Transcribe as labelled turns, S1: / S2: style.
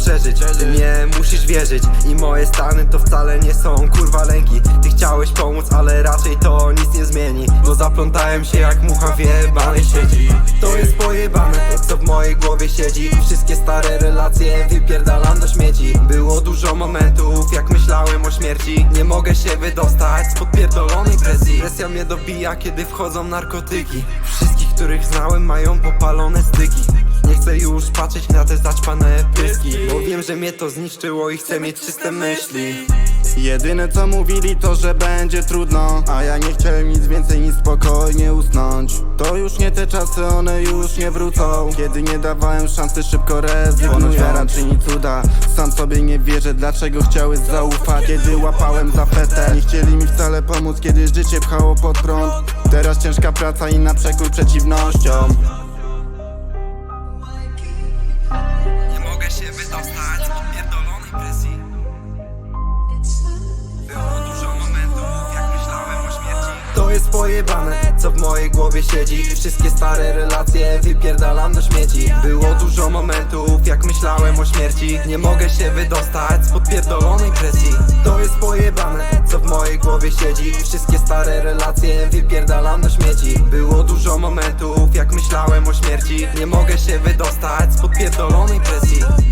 S1: przeżyć. Ty mnie musisz wierzyć. I moje stany to wcale nie są kurwa lęki. Ty chciałeś pomóc, ale raczej to nic nie zmieni. Bo zaplątałem się jak mucha w jebanej sieci. To jest pojebane, co w mojej głowie siedzi. Wszystkie stare relacje wypierdalam do śmieci. Było dużo momentów, jak myślałem o śmierci. Nie mogę się wydostać z podpierdolonej presji. Presja mnie dobija, kiedy wchodzą narkotyki. Wszystkich, których znałem mają popalone styki nie chcę już patrzeć na te zaćpane pyski. Bo wiem, że mnie to zniszczyło i chcę mieć czyste myśli.
S2: Jedyne co mówili to, że będzie trudno. A ja nie chciałem nic więcej niż spokojnie usnąć. To już nie te czasy, one już nie wrócą. Kiedy nie dawałem szansy, szybko rezygnują Ponoć wiara czyni cuda. Sam sobie nie wierzę, dlaczego chciałeś zaufać. Kiedy łapałem za fetę Nie chcieli mi wcale pomóc, kiedy życie pchało pod prąd. Teraz ciężka praca i na przekór przeciwnościom
S1: się wydostać z podpierdolonej presji. Było dużo momentów, jak myślałem o śmierci. To jest pojebane, co w mojej głowie siedzi. Wszystkie stare relacje wypierdalam do śmieci. Było dużo momentów, jak myślałem o śmierci. Nie mogę się wydostać z podpierdolonej presji. To jest pojebane, co w mojej głowie siedzi. Wszystkie stare relacje wypierdalam do śmieci. Było dużo momentów, jak myślałem o śmierci. Nie mogę się wydostać z podpierdolonej presji